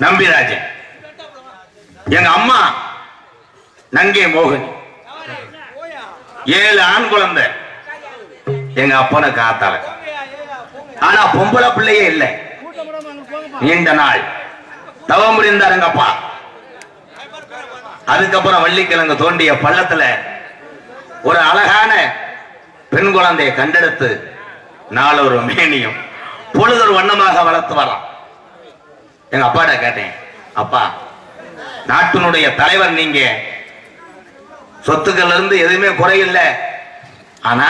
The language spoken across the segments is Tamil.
நம்பிராஜன் எங்க அம்மா நங்கே மோகன். ஏழு ஆண் குழந்தை. எங்க அப்பனை காத்தால. ஆனா பொம்பளை பிள்ளையே இல்லை. நீண்ட நாள். தவம் புரிந்தார் அதுக்கப்புறம் வள்ளிக்கிழங்கு தோண்டிய பள்ளத்துல ஒரு அழகான பெண் குழந்தையை கண்டெடுத்து நாளொரு மேனியும் பொழுதொரு வண்ணமாக வளர்த்து வரலாம் எங்க அப்பாட்ட கேட்டேன் அப்பா நாட்டினுடைய தலைவர் நீங்க. சொத்துக்கள்ல இருந்து எதுவுமே குறையில்லை. ஆனா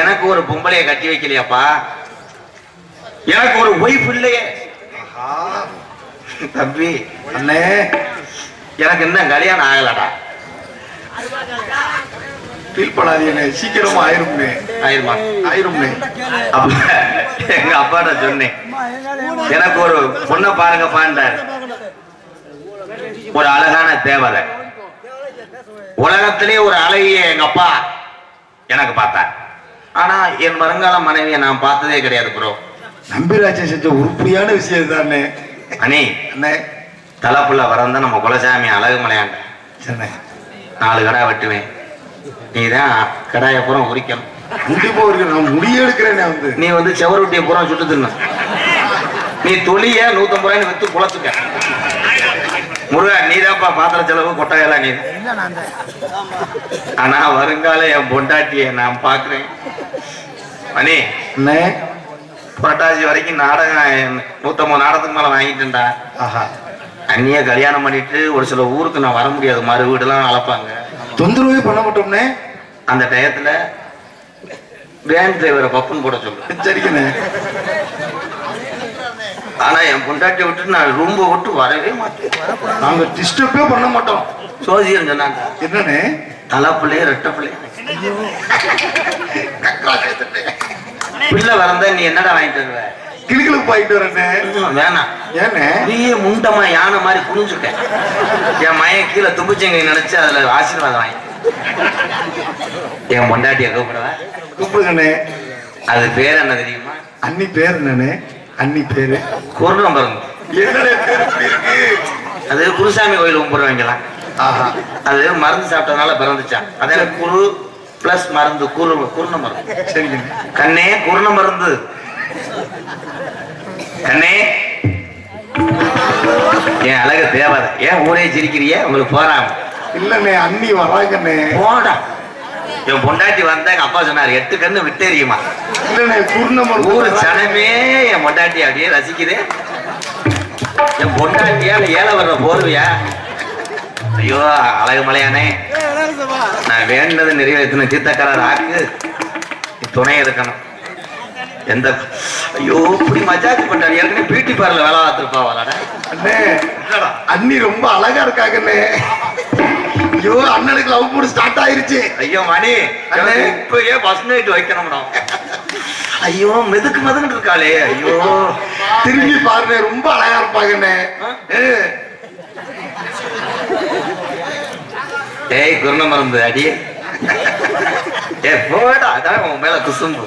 எனக்கு ஒரு பொம்பளைய கட்டி வைக்கலையாப்பா. எனக்கு ஒரு ஒய்ஃப் இல்லையே. தம்பி அண்ணே. எனக்கு இன்னும் கல்யாணம் ஆகலடா. ஃபீல் பண்ணாதீங்கண்ணே சீக்கிரமா ஆயிரும்ண்ணே ஆயிருமா ஆயிரும்ண்ணே அப்ப எங்க அப்பாட்ட சொன்னேன் எனக்கு ஒரு பொண்ணை பாருங்க பாண்டார். ஒரு அழகான தேவதை. உலகத்திலே ஒரு அழகிய எங்க அப்பா எனக்கு பார்த்தார். ஆனா என் வருங்கால மனைவியை நான் பார்த்ததே கிடையாது ப்ரோ நம்பிராஜன் செஞ்ச உருப்படியான விஷயம் தானே அனி அண்ணே. தலைப்புள்ள வரந்தா நம்ம குலசாமி அழகு மலையாண்ட. நாலு கடை வெட்டுவேன். நீ தான் கடாயை பூரா உரிக்கணும். இருக்கு நான் முடிய எடுக்கிறேனே வந்து. நீ வந்து செவரொட்டியை பூரா சுட்டு தின்னு. நீ தொழிய நூத்தம்பது ரூபாய் வித்து குளத்துக்க. முருகா நீதான்ப்பா பாத்திர செலவு கொட்டையெல்லாம் நீ. ஆனா வருங்கால என் பொண்டாட்டிய நான் பாக்குறேன். மணி அண்ணே புரட்டாசி வரைக்கும் நாடகம் நூத்தம்பது நாடகத்துக்கு மேல வாங்கிட்டேன்டா. அண்ணிய கல்யாணம் பண்ணிட்டு ஒரு சில ஊருக்கு நான் வர முடியாது மறு வீடுலாம் அளப்பாங்க. தொந்தரவே பண்ண மாட்டோம்னே? அந்த டயத்துல வேன் டிரைவரை பப்புன்னு போட சொல்லு. சரிங்கண்ணே. ஆனா என் பொண்டாட்டியை விட்டு நான் ரூம்பை விட்டு வரவே மாட்டேன். நாங்க டிஸ்டர்பே பண்ண மாட்டோம். சோசியம் சொன்னாங்க என்னண்ணே? தலை பிள்ளைய ரெட்ட பிள்ளைய பிள்ளை வரந்தா நீ என்னடா வாங்கிட்டு வருவ? கிளிகளுக்கு போயிட்டு ம், வேணாம் ஏண்ணே? நீயே முண்டமா யானை மாதிரி குனிஞ்சுக்க. என் மயன் கீழே தும்பிச்சங்க நினைச்சு அதுல ஆசீர்வாதம் வாங்கி. என் பொண்டாட்டிய கூப்பிடுவ? கூப்பிடுங்கண்ணே. அது பேர் என்ன தெரியுமா? அண்ணி பேர் என்னண்ணே? அண்ணி பேரு. குருணம் பிறந்து என்னண்ணே பேர் இப்படி இருக்கு? அது குருசாமி கோயில் கும்பிடுவாங்களாம் ஆஹா. அது மருந்து சாப்பிட்டதுனால பிறந்துச்சான் அதே குரு பிளஸ் மருந்து குரு குருண மருந்து. சரிங்கண்ணே கண்ணே குருண மருந்து. கண்ணே. என் அழகு தேவதை ஏன் ஊரே சிரிக்கிறிய? உங்களுக்கு போறாம இல்லண்ணே அண்ணி. வராங்கண்ணே போடா. என் பொண்டாட்டி வந்தா அப்பா சொன்னாரு எட்டு கண்ணு விட்டேரியுமா ஊரு சனமே என் பொண்டாட்டி அப்படியே ரசிக்குது. என் பொண்டாட்டியால ஏழை வர்ற போர்வையா? ஐயோ அழகு மலையானே. நான் வேண்டது நிறைவேற்றணும். தீர்த்தக்காரர் ஆக்கு. துணை இருக்கணும். எந்த ஐயோ இப்படி மஜாக்கு பண்றாரு. ஏற்கனவே பியூட்டி பார்லர் வேலை பார்த்துருப்பாவாடா அண்ணே அண்ணி ரொம்ப அழகா இருக்காங்கண்ணே. ஐயோ அண்ணனுக்கு லவ் மூடு ஸ்டார்ட் ஆயிருச்சு. ஐயோ மணி இப்பயே பஸ் நைட் வைக்கணும்டா. ஐயோ மெதுக்கு மெதுன்னு இருக்காளே. ஐயோ. திரும்பி பாருண்ணே ரொம்ப அழகா இருப்பாங்கண்ணே ஏய் குருண மருந்து அடி. ஏ போடா அதான் உன் மேல குசும்பு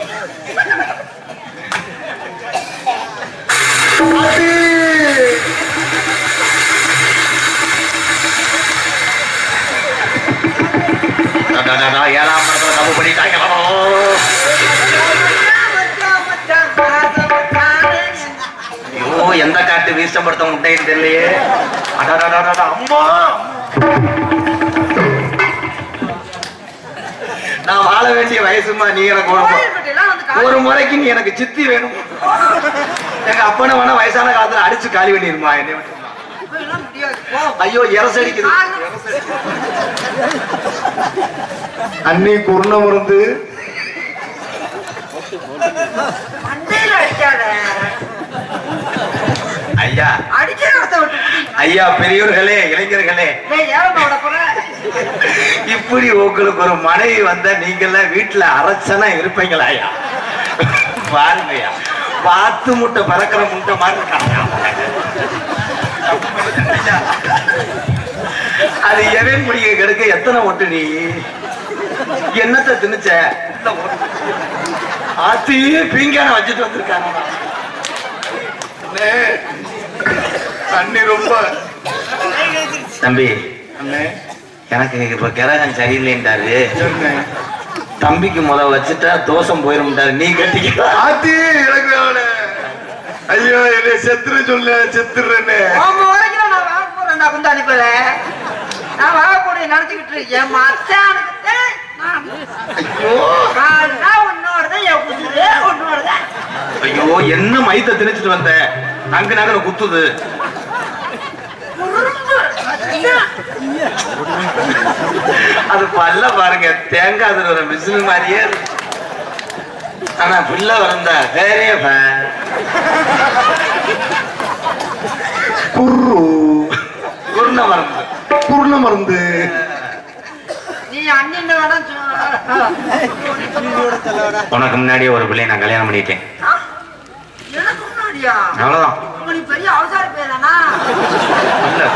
பாட்டி! டா, டா, டா, டா, ஏழாம் படத்துல தப்பு பண்ணிட்டாங்க ஐயோ எந்த காட்டு வீசப்படுத்த முட்டைன்னு தெரியலையே. அம்மா. நான் வாழ வேண்டிய வயசுமா நீ எனக்கு ஒரு ஒரு முறைக்கு நீ எனக்கு சித்தி வேணும். எங்க அப்பனை வேணா வயசான காலத்துல அடிச்சு காலி பண்ணிருமா என்ன ஐயோ எரசடிக்குது அண்ணி குருண மருந்து ஐயா ஐயா பெரியவர்களே இளைஞர்களே இப்படி உங்களுக்கு ஒரு மனைவி வந்தா நீங்க எல்லாம் வீட்டுல அரைச்சனா இருப்பீங்களா ஐயா பாருங்கய்யா பாத்து முட்டை பறக்கிற முட்டை மாதிரி இருக்காங்க. அது எவன் முடிய கெடுக்க எத்தனை ஒட்டு நீ? என்னத்தை திணிச்ச இந்த ஒட்டு. ஆத்தி பீங்கான வச்சுட்டு வந்திருக்காங்க அண்ணே, அண்ணி ரொம்ப. தம்பி அண்ணே. எனக்கு இப்ப கிரகம் சரியில்லைன்றாரு. தம்பிக்கு முத வச்சுட்டா தோஷம் போயிரும்ட்டாரு நீ கட்டிக்க. ஆத்தி எனக்கு ஐயோ என்னை செத்துரு சொல்ல செத்துறேன்னு. உங்க வரைக்கும் நான் வாங்க போறேன்டா குந்தாணி போல நான் வாங்க போறேன் நினைச்சுக்கிட்டு இருக்கேன் மச்சானுக்கு ஐயோ என்ன மைத்த திணிச்சிட்டு வந்த? நங்கு நகர குத்துது. அது பல்ல பாருங்க. தேங்காய் திருவர மிஷின் மாதிரியே. ஆனா பிள்ளை வளர்ந்தா வேறே ஃபேன். குர்ரு குருண மருந்து குருண மருந்து? நீ அண்ணன் வேணா உனக்கு முன்னாடியே ஒரு பிள்ளைய நான் கல்யாணம் பண்ணிட்டேன். அவ்வளவுதான்.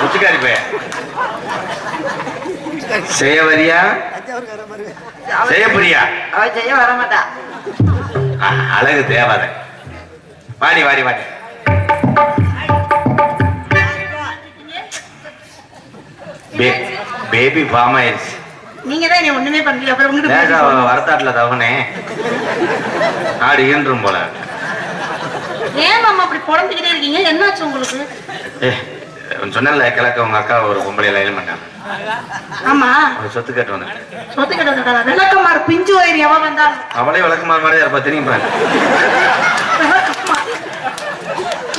குச்சிக்காரி பையன். செய்ய வரியா செய்ய புரியா அவ செய்ய வர மாட்டா. அழகு தேவாத. வாடி வாடி வாடி. பேபி ஃபார்ம் ஆயிடுச்சு நீங்க தான் நீ ஒண்ணுமே பண்ணல. அப்புறம் உங்களுக்கு வரத்தாட்டுல தவனே ஆடு ஈன்றும் போல. ஏன் மாமா அப்படி புடம்பிக்கிட்டே இருக்கீங்க? என்னாச்சு உங்களுக்கு? சொன்னல கிழக்க உங்க அக்கா ஒரு பொம்பளை லைன் பண்ணாங்க. ஆமா. சொத்து கேட்டு சொத்து கிட்ட விளக்கமாறு பிஞ்சு வயிறு எவன் வந்தாலும். அவளே விளக்குமா மாதிரி இருப்பா திரும்பி பாரு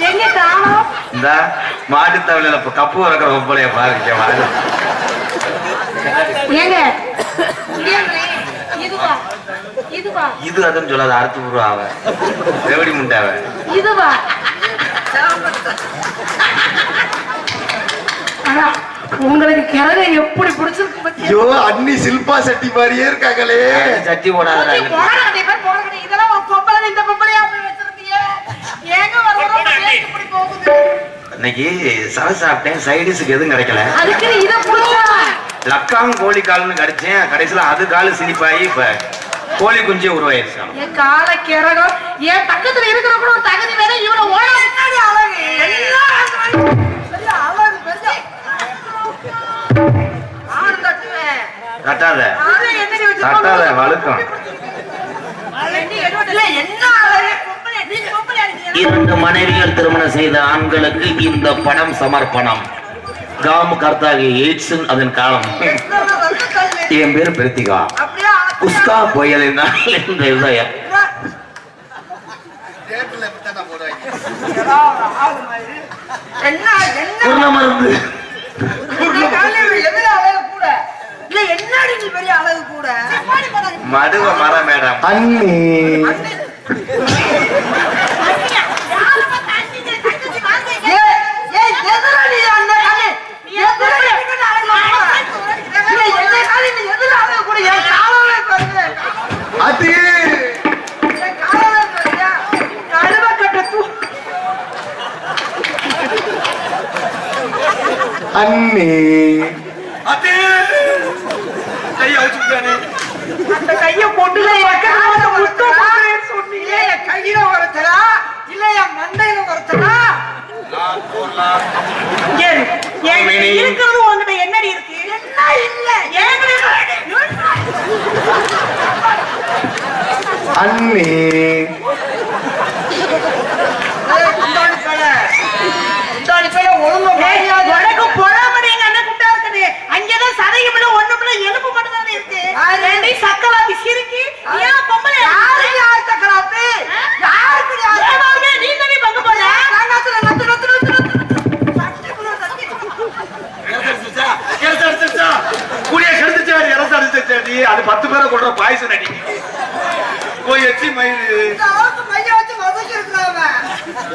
எங்க காணோம் இந்த மாட்டு தவளையில இப்ப கப்பு வளர்க்குற பொம்பளைய பாருங்க இது அதுன்னு சொல்லாத அறுத்து விடுவா அவ. ரெவடி முண்டை அவ. இதுவா. ஆனா உங்களுக்கு கிழங்க எப்படி பிடிச்சிருக்கு? ஐயோ அண்ணி சில்பா சட்டி மாதிரியே இருக்காங்களே. சட்டி போடாதடா நீ போட கட்டி பேர் போட கட்டி இதெல்லாம் ஒரு பொம்பளை இந்த பொம்பளையா போய் வச்சிருந்தீங்க ஏங்க வரணும் பேச்சு இப்படி போகுது இன்னைக்கு சர சாப்பிட்டேன். சைடிஸுக்கு எதுவும் கிடைக்கல. அதுக்கு நீ இதை புடிச்சா லக்காம் கோழி கால்னு கடிச்சேன். கடைசியில அது காலு சிலிப்பாகி இப்ப கோழி குஞ்சே உருவாயிருச்சு. என் கால கிறகம் என் பக்கத்துல இருக்கிற கூட ஒரு தகுதி வேற இவனை ஓட பின்னாடி அழகு. எல்லாம் அழகு. பெரிய அழகு பெரிய ஆடு தட்டுவேன். கட்டாத ஆளை எண்ணெய் வச்சு கட்டாத வழுக்கம். என்ன அழகு பொம்பளை, நீ பொம்பளை அடிக்கிறீங்க. இரண்டு மனைவிகள் திருமணம் செய்த ஆண்களுக்கு இந்த படம் சமர்ப்பணம். காம கர்த்தாகி எய்ட்ஸ் அதன் காலம். என் பேர் பிரித்திகா. குஸ்கா புயல் என்ன குருண மருந்து. என்ன காலையில எதுல அழகு கூட இல்ல என்னடி நீ பெரிய அழகு கூட மடுவ மர மேடம் அண்ணி ஏய், ஏய், எதுல நீ அந்த காலு? எதுல நீ எதுல அழகு கூட? இல்ல, என்ன காலு நீ எதுல அழகு கூட? என் காலவே பாருங்க. அது என் காலவே பாருங்க. கழுவ கட்ட தூ- அண்ணி அந்த கைய போட்டுல என் கால முத்தம் போடுறேன்னு சொன்னீங்க. என் கையில உரைச்சலா? இல்ல என் மண்டையில உரைச்சலா? இங்க இரு. என்கிட்ட இருக்கிறது உன்கிட்ட என்னடி இருக்கு? என்ன இல்ல? என்கிட்ட இருக்கு. அண்ணி ஏய், குண்டாணி பேல. குண்டாணி பேல ஒழுங்கா மரியாதை. உனக்கு பொறாமடி எங்க அண்ணன் குண்டா இருக்குது அங்கதான் சதையும் இல்ல ஒண்ணும் இல்ல எலும்பு மட்டும் தானே இருக்கு யாரு? ரெண்டி சக்கலாத்தி சிரிக்கி ஏன் பொம்பளை யாருக்கு யார் சக்கராத்து? யாருக்கு யார் ஏவாங்க நீ தானே பங்கு போல நாங்காத்துல நத்து நத்து நத்து நத்து. சட்டிக்குள்ள தட்டி. கூடிய கெடுத்துச்சா இறந்து அடிச்சாடி அது பத்து பேரை கொள்ற பாயசம் அடி போய் எச்சி மயிறு இந்த அளவுக்கு மைய வச்சு வதக்கியிருக்கிறான் அவன்.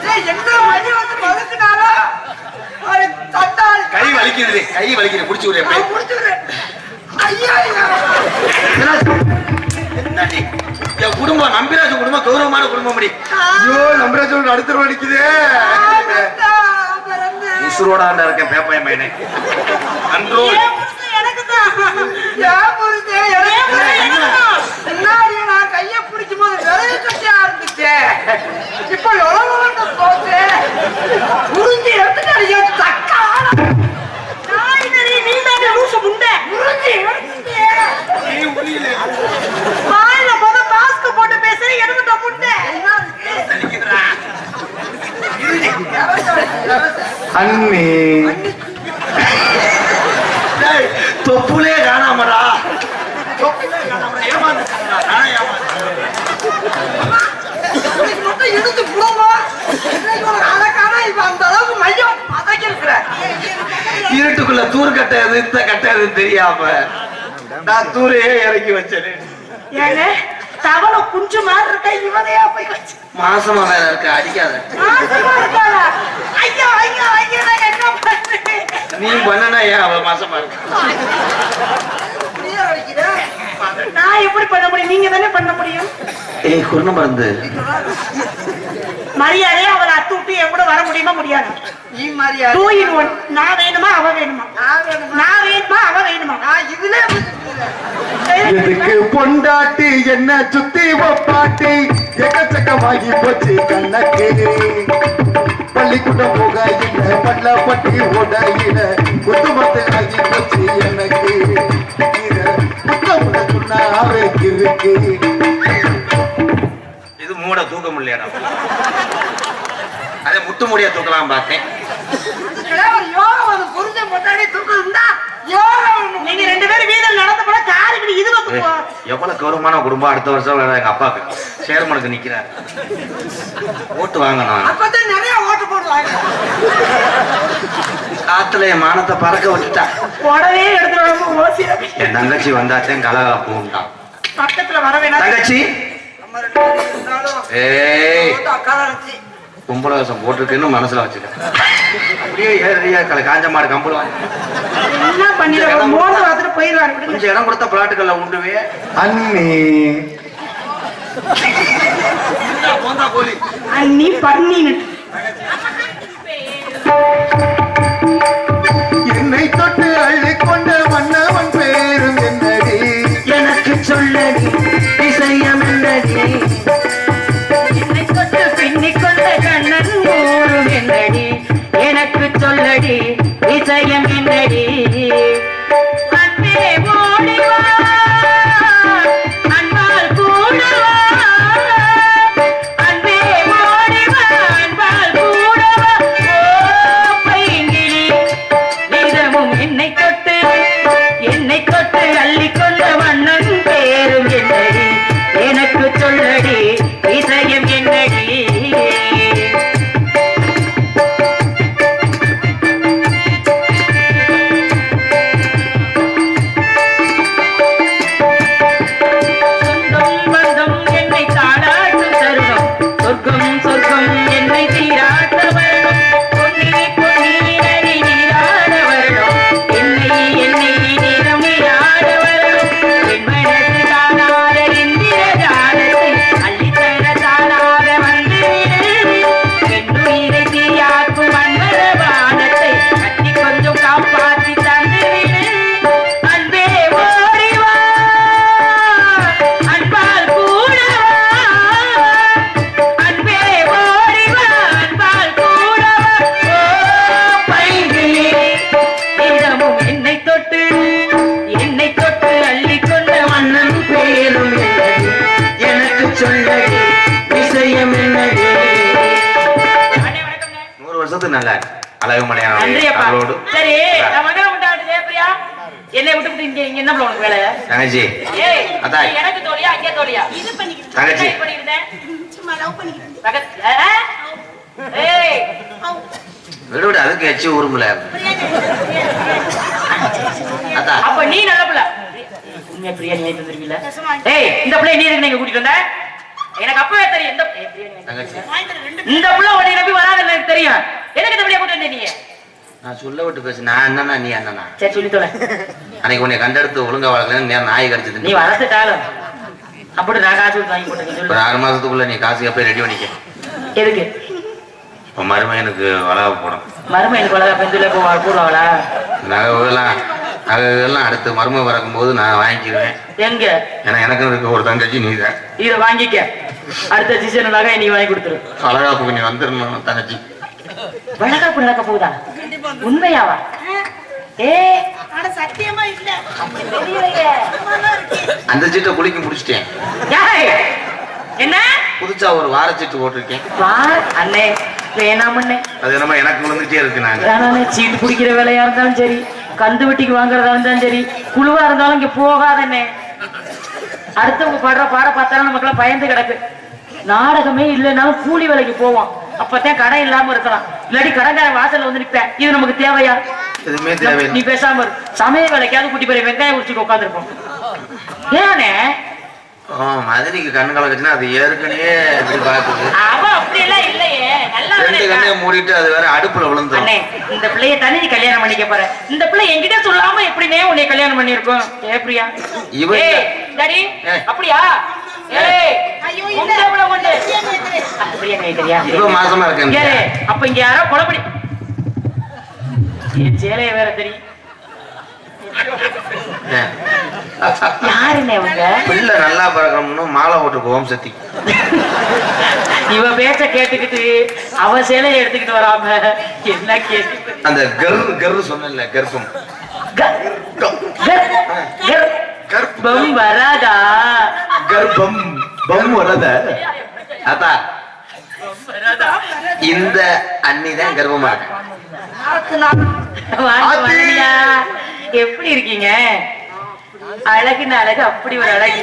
ஏய், என்ன மைய வச்சு வதக்குனாலும் அவன் தந்தாள். கை வலிக்குது கை வலிக்குது புடிச்சு விடு என் குடும்பம் நம்பிராஜ் குடும்பம் கௌரவமான குடும்பம் ஐயோ நம்பராஜோட அடுத்த அடிக்குதே. உசுரோட இருக்கேன் பேப்பாய பையனே. கண்ட்ரோல் என் புருஷன் எனக்குதான் ஏன் புரியுது? எனக்கு என்னதான்? முன்னாடி நான் கையை பிடிக்கும் போது விறகு கட்டியா இருந்துச்சு. இப்ப எவ்வளவு போச்சு புரிஞ்சு எடுத்துட்டு அண்ணி டேய், தொப்புலே காணாமடா இன்னைக்கு மட்டும் இழுத்து புடுமா இன்னைக்கு ஒரு அழகான இப்ப அந்த அளவுக்கு மையம் பதக்கி இருக்கிற இருட்டுக்குள்ள தூர் கட்ட எது எது தெரியாம. நான் தூரையே இறக்கி வச்சேன். ஏங்க தவளை குஞ்சு மாதிரி இருக்க? இவனையா போய் வச்சு மாசமா வேற இருக்கு? அடிக்காத? ஐயா ஐயா ஐயா என்ன நீ பண்ணனா ஏன் அவ மாசமா இருக்கு? நீயே அடிக்கிற நான் எப்படி பண்ண முடியும்? நீங்க தானே பண்ண முடியும்? ஏய் குருண மருந்து மரியாதையா அவளை அத்து விட்டு என் கூட வர முடியுமா முடியாது. நீ மாதிரியா டூ இன் ஒன் நான் வேணுமா அவ வேணுமா? நான் வேணுமா? அவ வேணுமா? நான் இதுலயே எதுக்கு பொண்டாட்டி என்ன சுத்தி பாட்டி எக்கச்சக்கமாகி போச்சு கண்ணக்கு பள்ளிக்கூடம் போக இல்ல பள்ளப்பட்டி ஓட இல்ல குத்துமத்து ஆகி போச்சு எனக்கு. இத புத்தமுட சொன்னாவே இருக்கு மூட தூக்க முடியலடா அதே முட்டு முடிய தூக்கலாம் பார்த்தேன். எவ்வளவு கௌரவமான குடும்பம் அடுத்த வருஷம் எங்க அப்பாக்கு சேர்மனுக்கு நிக்கிறார். ஓட்டு வாங்கணும். நிறைய ஓட்டு போடுவாங்க காத்துல என் மானத்தை பறக்க விட்டுட்டா. புடவே எடுத்துட்டு என் தங்கச்சி வந்தாத்தேன் கலகலப்பு உண்டான் பக்கத்துல வர வேணாம். தங்கச்சி ஏய். கும்பலவசம் போட்டிருக்குன்னு மனசுல வச்சுக்க. அப்படியே ஏறியா கல காஞ்ச மாடு கம்பளம். என்ன பார்த்துட்டு போயிடுவாரு விடுங்க. கொஞ்சம் இடம் கொடுத்த பிளாட்டுகள்ல உண்டுவே அண்ணி. அண்ணி பண்ணின்னு வருஷத்துக்கு நல்லா அழகு அவளோடு சரி என்னை விட்டு விட்டு இங்க இங்க என்ன உனக்கு வேலை? தங்கச்சி. அதான். நீ எனக்கு தோழியா அங்கே தோழியா? இது பண்ணிக்கிட்டு தங்கச்சி. என்ன பண்ணிருந்தேன் சும்மா லவ் பண்ணிக்கிட்டு பக்கத்து ஆ? ஏய். விடு விடு அதுக்கு எச்சு உருமுல அதான். அப்ப நீ நல்ல பிள்ளை. உண்மையா ஏய் இந்த பிள்ளை நீ எதுக்கு நீங்க கூட்டிட்டு வந்த? எனக்கு அப்பவே தெரியும். இந்த. இந்த பிள்ளை உன்னை நம்பி வராது எனக்கு தெரியும். எதுக்கு இந்த பிள்ளைய வந்த நீங்க நான் சொல்ல விட்டு பேசு. நான் அண்ணனா நீ அண்ணனா? சரி சொல்லி தொலை. அன்னைக்கு உன்னை கண்டெடுத்து ஒழுங்கா வளர்க்கலன்னு நேரம் நாய் கடிச்சது. நீ வளர்த்துட்டாலும் அப்படி நான் காசு வாங்கி போட்டுருக்கேன் ஒரு சொல்லு ஆறு மாசத்துக்குள்ள நீ காசு எப்போ ரெடி பண்ணிக்க? எதுக்கு? இப்போ மருமையனுக்கு வளர போடும் மருமை எனக்கு வளர பெஞ்சில போ போடுவாங்களா நகைகள்லாம் அடுத்து மருமை பிறக்கும்போது நான் வாங்கிக்கிடுவேன் எங்க? ஏன்னா எனக்கும் இருக்க ஒரு தங்கச்சி நீ தான் இத வாங்கிக்க. அடுத்த சீசன் நகை நீ வாங்கி கொடுத்துரு. அழகாப்புக்கு நீ வந்துடணும் தங்கச்சி. வழக்காப்பு நடக்க போகுதா? உண்மையாவா? ஏ சத்தியமா இல்ல. அந்த சீட்டை குளிக்க முடிச்சிட்டேன். என்ன? புதுசா ஒரு வாரச்சீட்டு போட்டிருக்கேன். வா அண்ணே. வேணாமண்ணே அது என்னமோ எனக்கு விழுந்துட்டே இருக்கு நாங்க சீட்டு குடிக்கிற வேலையா இருந்தாலும் சரி. கந்து வெட்டிக்கு வாங்குறதா இருந்தாலும் சரி குழுவா இருந்தாலும் இங்க போகாதண்ணே. அடுத்தவங்க பாடுற பாட பார்த்தாலும் நமக்குலாம் பயந்து கிடக்கு. நாடகமே இல்லைனாலும் கூலி வேலைக்கு போவோம் அப்பதான் கடை இல்லாம இருக்கலாம். இல்லாட்டி கடைக்காரன் வாசல்ல வந்து நிப்பேன். இது நமக்கு தேவையா? நீ பேசாம. சமய வேலைக்காவது குட்டி பெரிய வெங்காயம் உரிச்சுட்டு உட்காந்துருப்போம் ஏனே மதுரைக்கு கண்ணு கலக்குச்சுன்னா அது ஏற்கனவே இப்படி பாக்குது அவ அப்படி எல்லாம் இல்லையே. நல்லா ரெண்டு கண்ணையை மூடிட்டு அது வேற அடுப்புல அண்ணே இந்த பிள்ளைய தனி நீ கல்யாணம் பண்ணிக்க போற. இந்த பிள்ளை என்கிட்ட சொல்லாம எப்படினே உன்னை கல்யாணம் பண்ணிருக்கோம் ஏ பிரியா. இவன் ஏய். அப்படியா? மாசமா இருக்கேன் அப்ப இங்க யாரோ கொலைப்படி என் சேலைய வேற தெரியும். யாருண்ணே அவங்க பிள்ளை நல்லா பிறக்கணும்னு மாலை போட்டுருக்கு ஓம் சக்தி. இவ பேச்ச கேட்டுக்கிட்டு அவ சேலையை எடுத்துக்கிட்டு வராம என்ன கேட்டு அந்த கர் கர் சொன்னல கர்ப்பம். கர்ப்பம். வராதா? கர்ப்பம் பம் வரத. அத்தா இந்த அண்ணி தான் கர்ப்பமா இருக்கு. எப்படி இருக்கீங்க? அழகுன்னு அழகு அப்படி ஒரு அழகு.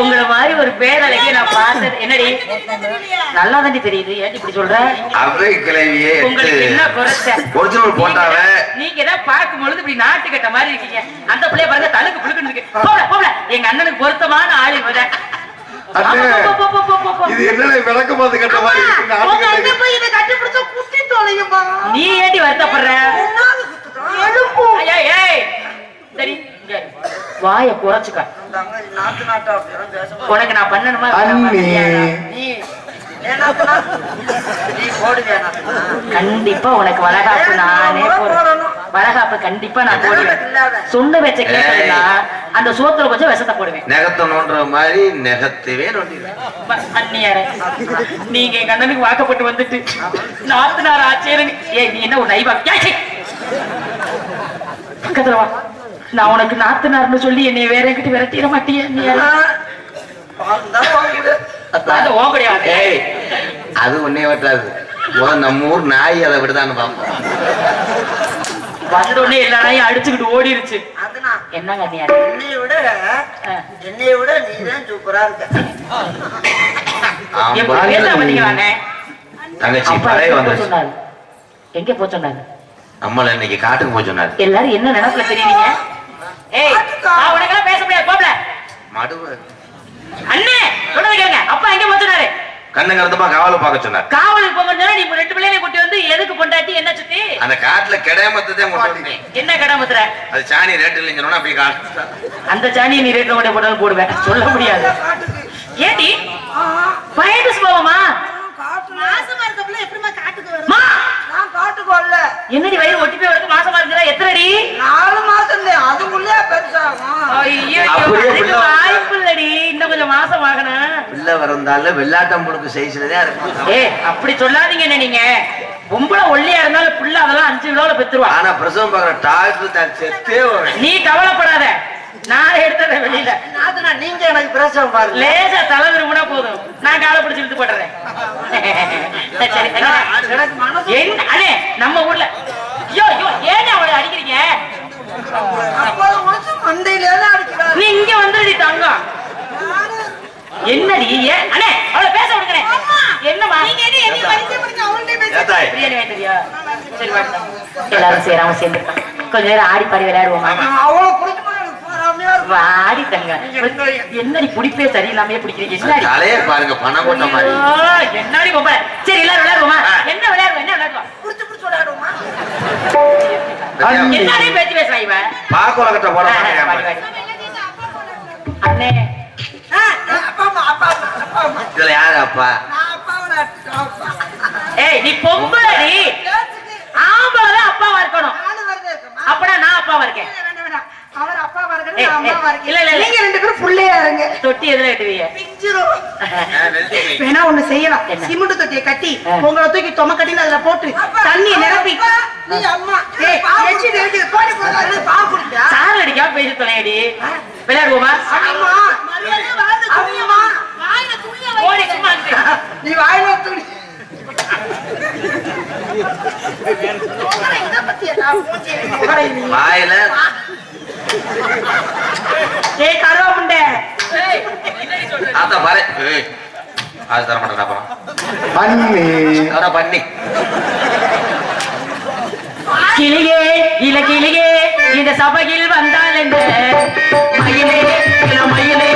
உங்களை மாதிரி ஒரு பேரழகி நான் பார்த்தது. என்னடி? நல்லா தாண்டி தெரியுது. ஏன் இப்படி சொல்ற? கிளவியே உங்களுக்கு என்ன குறைச்ச ஒரிஜினல் போட்டாவ. நீங்க தான் பார்க்கும் பொழுது இப்படி நாட்டு கட்ட மாதிரி இருக்கீங்க. அந்த பிள்ளைய பாருங்க தலுக்கு புழுக்குன்னு இருக்கு. போல போல எங்க அண்ணனுக்கு பொருத்தமான ஆள் இவத இது என்ன விளக்கு கட்ட மாதிரி நீ ஏண்டி வருத்தப்படுற? சரி. வாயை குறைச்சுக்க. உனக்கு நான் பண்ணணுமா? கண்டிப்பா உனக்கு வளகாப்பு நானே போடுவேன் வளகாப்பு கண்டிப்பா நான் போடுவேன். சொன்ன வச்ச கேட்கலன்னா அந்த சோத்துல கொஞ்சம் விஷத்தை போடுவேன். நெகத்தை நோண்டுற மாதிரி நெகத்தவே அண்ணியாரே நீங்க எங்க அண்ணனுக்கு வாக்கப்பட்டு வந்துட்டு நாத்தனார் ஆச்சேரன். ஏய் நீ என்ன ஒரு நைவா. பக்கத்துல வா. நான் உனக்கு நாத்தனார்னு சொல்லி என்னை வேற எங்கிட்ட விரட்டிட மாட்டியா நீ அது ஒன்னே வட்டாது. நம்ம ஊர் நாய் அதை விடுதான்னு பார்ப்போம் வந்த உடனே எல்லா நாயும் அடிச்சுக்கிட்டு ஓடிருச்சு. அதுனா என்னங்க அண்ணியாரே என்னைய விட. என்னைய விட நீதான் சூப்பரா இருக்க. தங்கச்சி பழைய வந்து சொன்னாரு எங்க போக சொன்னாரு நம்மள இன்னைக்கு காட்டுக்கு போய் சொன்னாரு எல்லாரும் என்ன நினைப்புல தெரியுறீங்க? ஏய் நான் உனக்கெல்லாம் பேச முடியாது போப்ல மடுவு. அண்ணே சொல்றத கேளுங்க. அப்பா எங்க போக சொன்னாரு கண்ணு கருத்துமா காவல பார்க்க சொன்னார். காவலுக்கு போக சொன்னா நீ ரெண்டு பிள்ளைகளை கூட்டி வந்து எதுக்கு பொண்டாட்டி என்ன சுத்தி? அந்த காட்டுல கொண்டு வந்தேன் என்ன கடை முத்துற அது சாணி ரேட் இல்லைங்கன்னு அப்படியே காட்டு. அந்த சாணியை நீ ரேட்ல கொண்டு போட்டாலும் போடுவேன். சொல்ல முடியாது. ஏடி பயந்து சுபாவமா? மாசமா இருக்கப்பல எப்படிம்மா காட்டுக்கு வரும் நான் காட்டுக்கு வரல. என்னடி வயிறு ஒட்டி போய் வரது மாசமா இருக்கிற எத்தனை நாலு மாசம் அதுக்குள்ளே பெருசாகும் வாய்ப்பு இல்லடி. இன்னும் கொஞ்சம் மாசம் ஆகணும். பிள்ளை வரந்தால வெள்ளாட்டம்புழுக்கு சைஸ்ல தான் இருக்கும். ஏ அப்படி சொல்லாதீங்க என்ன நீங்க? பொம்பளை ஒல்லியா இருந்தாலும் புள்ள அதெல்லாம் அஞ்சு கிலோல பெத்துருவா. ஆனா பிரசவம் பார்க்குற டாக்டர் தான் செத்தே வரும். நீ கவலைப்படாத. நான் எடுத்துறேன் வெளியில. நாத்துனா நீங்க எனக்கு பிரசவம் பாருங்க. லேசா தலை விரும்பினா போதும். நான் காலை பிடிச்சு இழுத்து என்ன? அண்ணே நம்ம ஊர்ல. ஐயோ ஐயோ ஏன் அவளை அடிக்கிறீங்க? நீ இங்க வந்துடி தங்கம். என்னடி ஏன்? அண்ணே அவளை பேச விடுக்கிறேன் என்னமா நீங்க என்ன என்னைய பரிச்சயம் பண்ணி அவங்கள்ட்ட பிரியாணி சரி எல்லாரும் சேராம கொஞ்ச நேரம் ஆடி பாடி விளையாடுவோமா? அவ்வளவு பிடிக்குமா எனக்கு போறாமையா இருக்கும் வாடி தங்க என்னடி பிடிப்பே சரியில்லாமே பிடிக்கிறீங்க? என்னடி? தலையே பாருங்க பணம் மாதிரி. என்னடி பொம்பளை சரி எல்லாரும் விளையாடுவோமா. என்ன விளையாடுவோம்? என்ன விளையாடுவோம்? புடிச்சு புடிச்சு விளையாடுவோமா? அண்ணி. என்னடி பேச்சு பேசுறா போட அப்பா அப்பா அப்பா இதுல யாரு ஏய் நீ பொம்பளடி ஆம்பளை தான் அப்பாவா இருக்கணும். நாலு வருது இருக்குமா அப்படா நான் அப்பாவா இருக்கேன்? நீங்க ரெண்டு பேரும் புள்ளையா இருங்க. தொட்டி எதுல கட்டுவீங்க. வேணா ஒண்ணு செய்யலாம். என்ன? சிமெண்ட் தொட்டியை கட்டி. உங்களை தூக்கி தொம கட்டின்னு அதுல போட்டு தண்ணியை நிரப்பி. சார் அடிக்காம பேசி விளையாடுவோமா. நீ துணி? வாயில ஏய் கருவாப்புண்டே. அத பாரு. ஏய், அது தர மாட்டேன் அப்புறம் பண்ணி. அட பண்ணி. கிளியே இல கிளியே இந்த சபையில் வந்தால் என்ன? மயிலே இள மயிலே.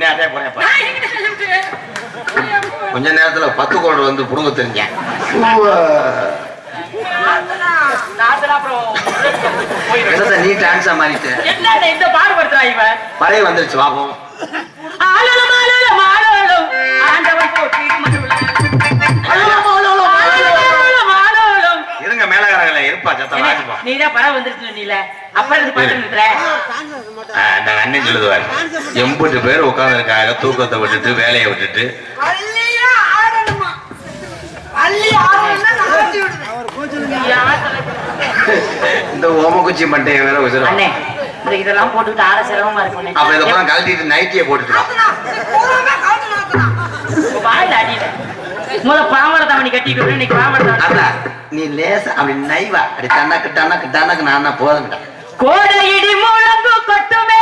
உன்னே அட்டையா போறேன். கொஞ்ச நேரத்துல பத்து கோடு வந்து புடுங்க தெரிஞ்சேன். நீ டான்ஸா மாறிட்டு? இந்த பாடுபடுத்துறா இவன் பழைய வந்துருச்சு ஆளலும் ஆண்டவன் போற்றி வாசிப்பா நீதான் படம் வந்துருச்சு நீல அப்புறம் இருந்து பாட்டு நிறுத்துற அந்த அண்ணன் சொல்லுவார். எம்புட்டு பேர் உட்காந்துருக்காங்க தூக்கத்தை விட்டுட்டு வேலையை விட்டுட்டு. இந்த ஓமக்குச்சி மட்டையை வேற இந்த இதெல்லாம் போட்டுக்கிட்டு ஆட சிரமமா இருக்கும் அப்ப இதெல்லாம் கழட்டிட்டு நைட்டியை நாத்துனா. வாயில அடியில. முத பாமர தவணி கட்டிட்டு இன்னைக்கு பாமர அதான் நீ லேசா அப்படி நைவா அப்படி டன்னாக்கு டன்னாக்கு டன்னாக்கு நான் போதும்டா. கோடை இடி முழங்கு கொட்டுமே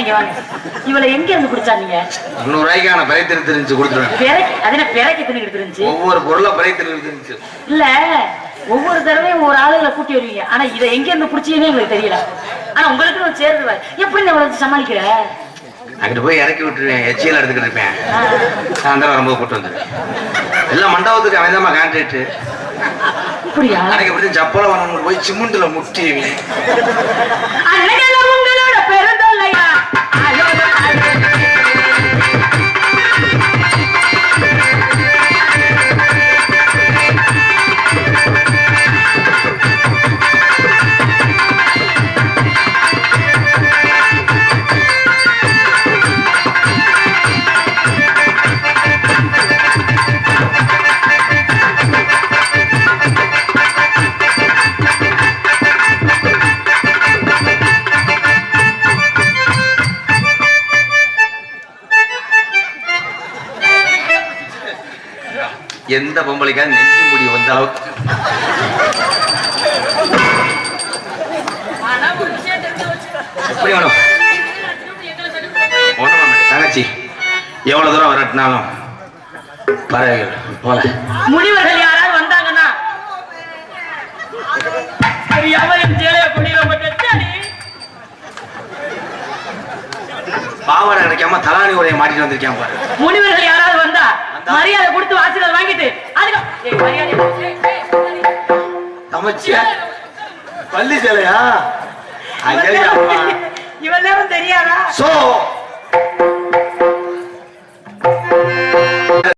இங்க வாங்க. இவளை எங்க இருந்து குடிச்சா நீங்க? முந்நூறு ரூபாய்க்கான பிறை கொடுத்துருவேன் பிறக்கி இருந்துச்சு. ஒவ்வொரு பொருளை பிறை திருத்திருந்துச்சு இல்ல ஒவ்வொரு தடவையும் ஒரு ஆளுகளை கூட்டி வருவீங்க. ஆனா இதை எங்க இருந்து புடிச்சீங்கன்னு எங்களுக்கு தெரியல. ஆனா உங்களுக்கு சேருது எப்படி நான் வளர்த்து சமாளிக்கிற? அங்கிட்டு போய் இறக்கி விட்டுருவேன். எச்சியில் எடுத்துக்கிட்டு இருப்பேன். சாயந்தரம் வரும்போது கூட்டு வந்துருவேன் எல்லாம் மண்டபத்துக்கு அவன் தான் கான்ட்ராக்ட் அப்படியா? அன்னைக்கு எப்படி சப்பல வரணும் போய் சிமெண்ட்ல முட்டி எந்த பொம்பளைக்காவது நெஞ்சு முடி வந்த. எப்படி வேணும். தங்கச்சி எவ்வளவு தூரம் வரட்டினாலும் பரவாயில்ல. போல முனிவர்கள் யாராவது வந்தாங்கன்னா பாவாடை கிடைக்காம தலாணி உடைய மாட்டிட்டு வந்திருக்கேன் பாரு. முனிவர்கள் யாராவது வந்தா மரியாதை கொடுத்து ஆசீர்வாதம் வாங்கிட்டு அதுக்கு பள்ளி சேலையா? இவன் நேரம் தெரியாதா? சோ